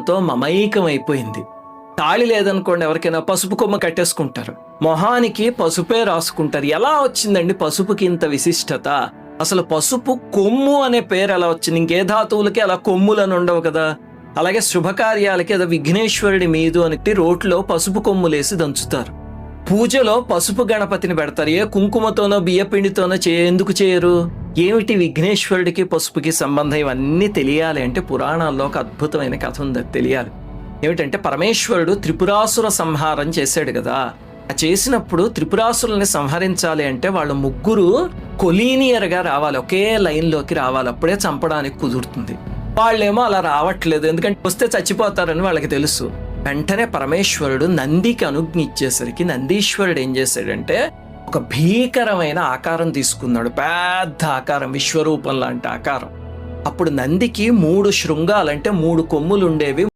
తో మమైకమైపోయింది. తాళి లేదనుకోండి ఎవరికైనా పసుపు కొమ్మ కట్టేసుకుంటారు. మొహానికి పసుపే రాసుకుంటారు. ఎలా వచ్చిందండి పసుపుకి ఇంత విశిష్టత? అసలు పసుపు కొమ్ము అనే పేరు ఎలా వచ్చింది? ఇంకే ధాతువులకి అలా కొమ్ములని ఉండవు కదా? అలాగే శుభకార్యాలకి ఏదో విఘ్నేశ్వరుడి మీదు అని రోట్లో పసుపు కొమ్ములేసి దంచుతారు. పూజలో పసుపు గణపతిని పెడతారు. ఏ కుంకుమతోనో బియ్యపిండితోనో చే ఎందుకు చేయరు? ఏమిటి విఘ్నేశ్వరుడికి పసుపుకి సంబంధం? ఇవన్నీ తెలియాలి అంటే పురాణాల్లో ఒక అద్భుతమైన కథ ఉంది అది తెలియాలి. ఏమిటంటే పరమేశ్వరుడు త్రిపురాసుర సంహారం చేశాడు కదా. ఆ చేసినప్పుడు త్రిపురాసురుల్ని సంహరించాలి అంటే వాళ్ళు ముగ్గురు కొలీనియర్గా రావాలి ఒకే లైన్లోకి రావాలి. అప్పుడే చంపడానికి కుదురుతుంది. వాళ్ళేమో అలా రావట్లేదు ఎందుకంటే వస్తే చచ్చిపోతారని వాళ్ళకి తెలుసు. వెంటనే పరమేశ్వరుడు నందికి అనుజ్ఞ ఇచ్చేసరికి నందీశ్వరుడు ఏం చేశాడంటే ఒక భీకరమైన ఆకారం తీసుకున్నాడు. పెద్ద ఆకారం విశ్వరూపం లాంటి ఆకారం. అప్పుడు నందికి మూడు శృంగాలంటే మూడు కొమ్ములు ఉండేవి